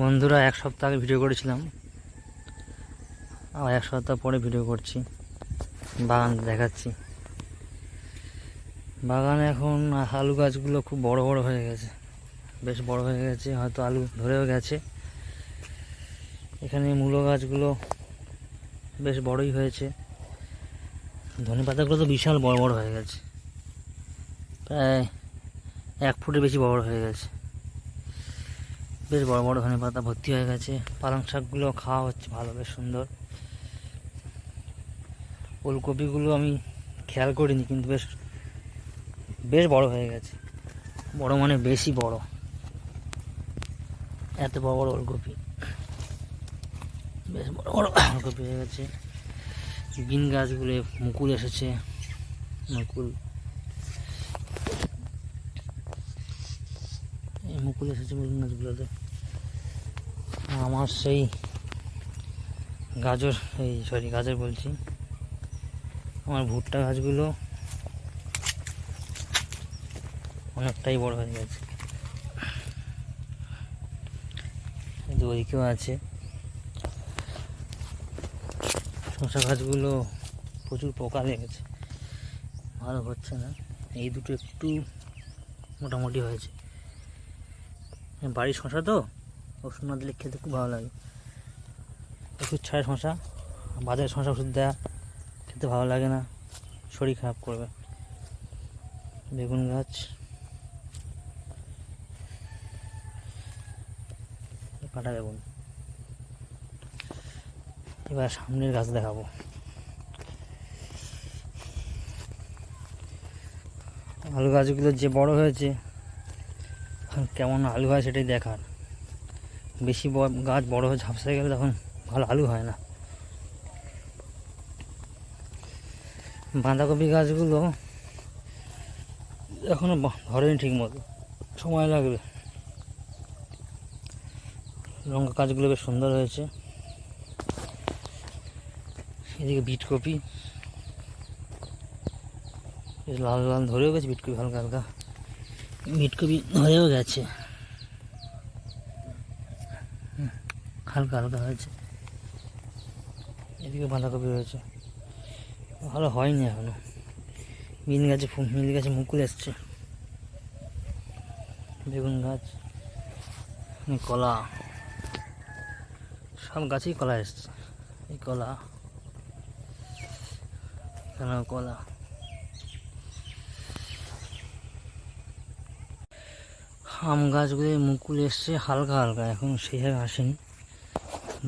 বন্ধুরা এক সপ্তাহ আগে ভিডিও করেছিলাম। আবার এক সপ্তাহ পরে ভিডিও করছি। বাগান দেখাচ্ছি। বাগানে এখন আলু গাছগুলো খুব বড় বড় হয়ে গেছে। বেশ বড় হয়ে গেছে, হয়তো আলু ধরেও গেছে। এখানে মূলো গাছগুলো বেশ বড়ই হয়েছে। ধনে পাতাগুলো তো বিশাল বড় বড় হয়ে গেছে। প্রায় এক ফুটের বেশি বড় হয়ে গেছে। বেশ বড় বড় ধনে পাতা ভর্তি হয়ে গেছে। পালং শাকগুলো খাওয়া হচ্ছে ভালো, বেশ সুন্দর। ওলকপিগুলো আমি খেয়াল করিনি, কিন্তু বেশ বেশ বড় হয়ে গেছে। বড় মানে বেশি বড়। এত বড় বড় ওলকপি। বেশ বড় বড় ওলকপি হয়ে গেছে। বিন গাছগুলো, মুকুল এসেছে। মুকুল। এই মুকুল এসেছে বেগুন গাছগুলোতে। আমার সেই গাজর, এই সরি গাজর বলছি। আমার ভুট্টা গাছগুলো অনেকটাই বড় হয়ে গেছে। ওইদিকেও আছে। শশা গাছগুলো প্রচুর পোকা লেগেছে। ভালো হচ্ছে না। এই দুটো একটু মোটামুটি হয়েছে। বাড়ির শশা তো? ওষুধ না দিলে খেতে খুব ভালো লাগে। ওষুধ ছাড়া শশা, বাজারে শশা ওষুধ দেওয়া খেতে ভালো লাগে না, শরীর খারাপ করবে। বেগুন গাছ। কাটা বেগুন। এবার সামনের গাছ দেখাবো। আলু গাছগুলো যে বড় হয়েছে কেমন আলু হয় সেটাই দেখার। বেশি গাছ বড় হয়ে ঝাপসা গেলে তখন ভালো আলু হয় না। বাঁধাকপি গাছগুলো এখনও ব- ধরেনি ঠিক মতো সময় লাগবে। লঙ্কা গাছগুলো বেশ সুন্দর হয়েছে। এদিকে বিটকপি। লাল লাল ধরেও গেছে, বিটকপি হালকা হালকা। বিটকপি হয়েও গেছে। হালকা হালকা হয়েছে। এদিকে বাঁধাকপি হয়েছে। ভালো হয়নি এখনও। মিল গাছে মিল গাছে মুকুল এসছে। বেগুন গাছ কলা। সব গাছেই কলা এসছে। এই কলা, এখানেও কলা। আম গাছগুলোয় মুকুল এসছে হালকা হালকা, এখন সেইভাবে আসেনি।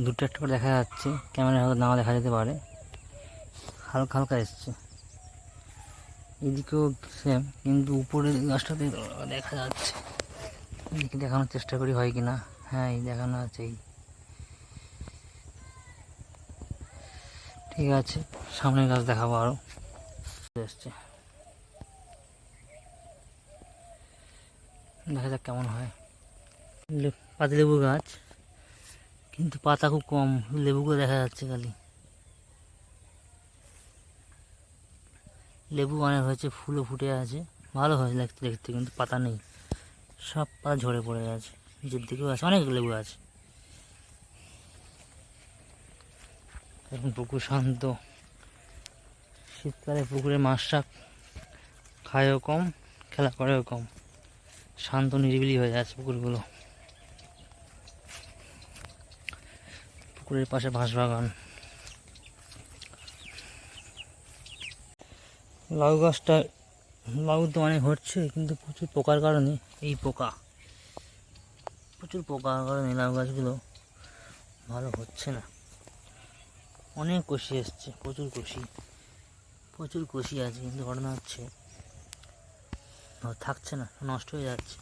দুটো একটা করে দেখা যাচ্ছে। ক্যামেরা হয়তো নাও দেখা যেতে পারে। হালকা হালকা এসছে। এদিকেও সেম কিন্তু উপরের গাছটাতে দেখা যাচ্ছে। এদিকে দেখানোর চেষ্টা করি হয় কি না হ্যাঁ এই দেখানো আছে, এই। ঠিক আছে, সামনের গাছ দেখাবো আরও এসছে। দেখা যাক কেমন হয়। পাতিলেবু গাছ। কিন্তু পাতা খুব কম লেবুগুলো দেখা যাচ্ছে খালি। লেবু অনেক হয়েছে ফুলও ফুটে আছে, ভালো হয়েছে দেখতে দেখতে, কিন্তু পাতা নেই। সব পাতা ঝরে পড়ে গেছে নিচের দিকেও আছে, অনেক লেবু আছে। এখন পুকুর শান্ত। শীতকালে পুকুরে মাছটা খায়ও কম, খেলা করেও কম। শান্ত নিরিবিলি হয়ে যাচ্ছে পুকুরগুলো। পুকুরের পাশে বাঁশবাগান লাউ গাছটা, লাউ তো অনেক হচ্ছে, কিন্তু প্রচুর পোকার কারণে এই পোকা, প্রচুর পোকার কারণে লাউ গাছগুলো ভালো হচ্ছে না। অনেক কষি এসছে, প্রচুর কষি প্রচুর কষি আছে, কিন্তু ঘটনা হচ্ছে, থাকছে না, নষ্ট হয়ে যাচ্ছে।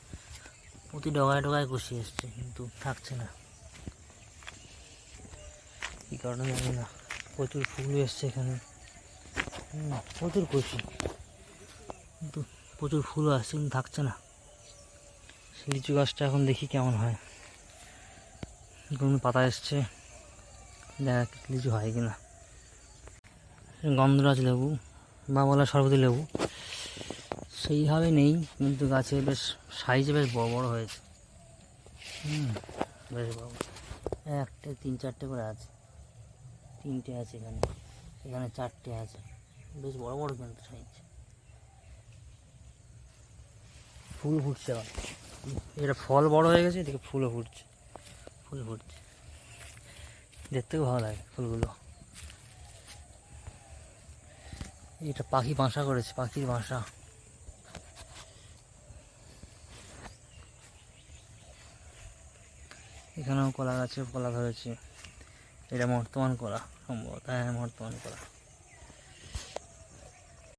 প্রতি ডগায় ডগায় কষি এসছে, কিন্তু থাকছে না। কী কারণে জানি না প্রচুর ফুল এসছে এখানে। প্রচুর কষি কিন্তু প্রচুর ফুল আসছে, কিন্তু থাকছে না। লিচু গাছটা এখন দেখি কেমন হয়। কোনো পাতা এসছে। দেখা লিচু হয় কি কিনা। গন্ধরাজ লেবু বা বলা সরবতি লেবু। সেইভাবে নেই, কিন্তু গাছে বেশ সাইজে বেশ বড় বড় হয়েছে। হুম, বেশ বড়। একটা, তিন, চারটে করে আছে। তিনটে আছে এখানে। এখানে চারটে আছে। বেশ বড় বড় কিন্তু সাইজ ফুল ফুটছে আবার। এটা ফল বড় হয়ে গেছে, এদিকে ফুলও ফুটছে। ফুল ফুটছে। দেখতেও ভালো লাগে ফুলগুলো। এটা পাখি বাসা করেছে, পাখির বাসা। এখানেও কলা গাছে কলা ধরেছে। এটা বর্তমান করা সম্ভবত হ্যাঁ বর্তমান কলা